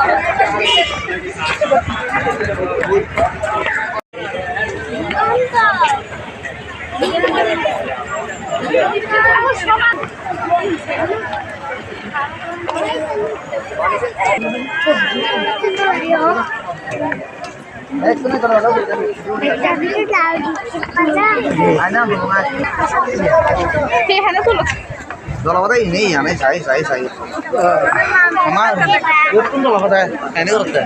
Hey, hello, hello. জলপাতাই নেই আমি চাই চাই চাই। আমার কোন জলপাতা এনে করতে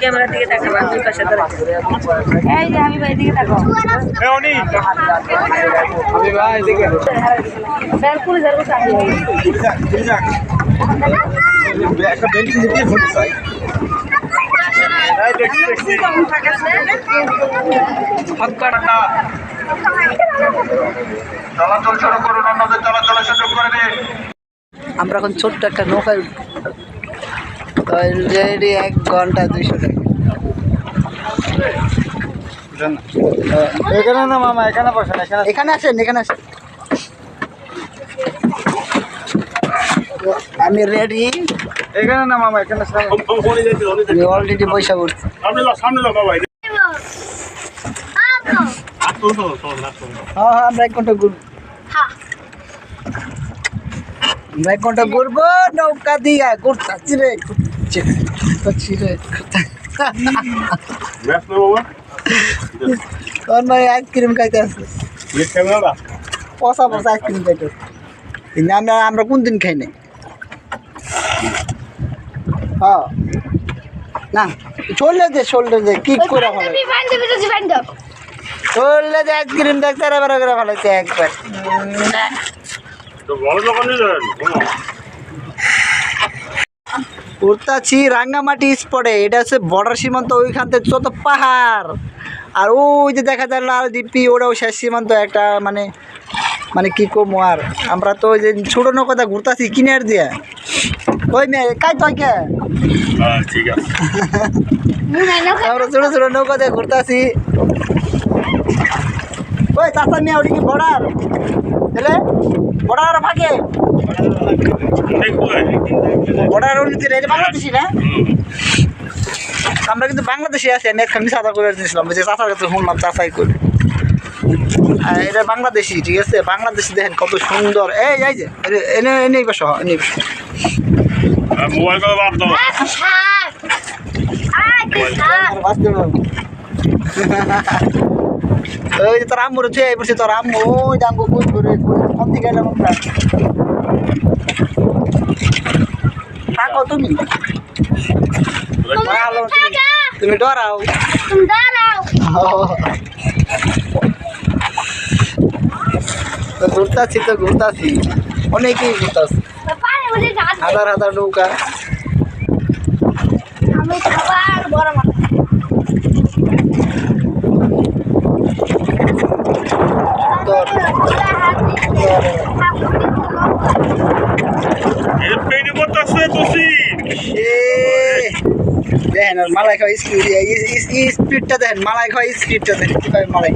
ক্যামেরার দিকে তাকাবো আমি পাশে ধরে। এই যে আমি ভাই দিকে তাকাও। ব্যালকুনি যাব চাকরি একটা বেল্ট দিয়ে ঘুরতে চাই। চলাচল শুরু করুন অন্যদের চলাচলের সুযোগ করে দিন। আমরা এখন ছোট্ট একটা নৌকায় এক ঘণ্টা দুইশো টাকা। এখানে না মামা এখানে বসেন এখানে এখানে আসেন এখানে আসেন। আমি রেডি এখানে না মামা এখানে আমি অলরেডি পয়সা করছি হ্যাঁ হ্যাঁ আমরা এক ঘণ্টা ঘুরবো। আমরা এক ঘণ্টা ঘুরবো নৌকা দিয়া ঘুরতাছি রে ঘুরছি ঘুরতাছি রে তোর ভাই আইসক্রিম খাইতে আসছে। পচা পচা আইসক্রিম খাইতে কিন্তু আমরা আমরা কোন দিন খাই নাই? হ্যাঁ। না চললে যে চললে যে কি করে ভালো চললে যে আইসক্রিম দেখতে করে ভালো একবার। না উঠতাছি রাঙ্গামাটি স্পটে। এটা হচ্ছে বর্ডার সীমান্ত ওইখান থেকে যত পাহাড়। আর ওই যে দেখা যায় লাল ডিপি ওটাও শেষ সীমান্ত একটা মানে মানে কি কম আর? আমরা তো ওই যে ছোট নৌকাটা ঘুরতাছি কিনার দিয়া। ওই মেয়ে কাই তো কে? আমরা ছোট ছোট নৌকা দিয়ে ঘুরতাছি। ওই চাষা মেয়ে ওটি কি বর্ডার? এলে বর্ডার ফাঁকে। বর্ডার উন্নতি এটা বাংলাদেশি না? আমরা কিন্তু বাংলাদেশে আছি আমি একটা মিশাদা করে দিয়েছিলাম যে চাষার কাছে শুনলাম চাষাই করে। আর এটা বাংলাদেশি ঠিক আছে? বাংলাদেশি দেখেন কত সুন্দর। এই এই যে এনে- এনে এনেই বসো এনেই বসো মোবাইল করে বাদ দাও আর বাঁচতে পারব। ওই যে তোর আম্মুর হচ্ছে এই বলছি তোর আম্মু ওই যে আম্মু বুঝ করে কোন দিকে এলাম আমরা থাকো তুমি ভালো তুমি তুমি ডরাও তো ঘুরতাছি তো ঘুরতাছি অনেকেই ঘুরতাছি হাজার হাজার নৌকা আমি খাবার বড় মাছ তোর এটা পেনি করতে আসছে তুসি এ দেখেন মালাই খাওয়া স্পিডটা দেখেন মালাই খাওয়া কীভাবে মালাই।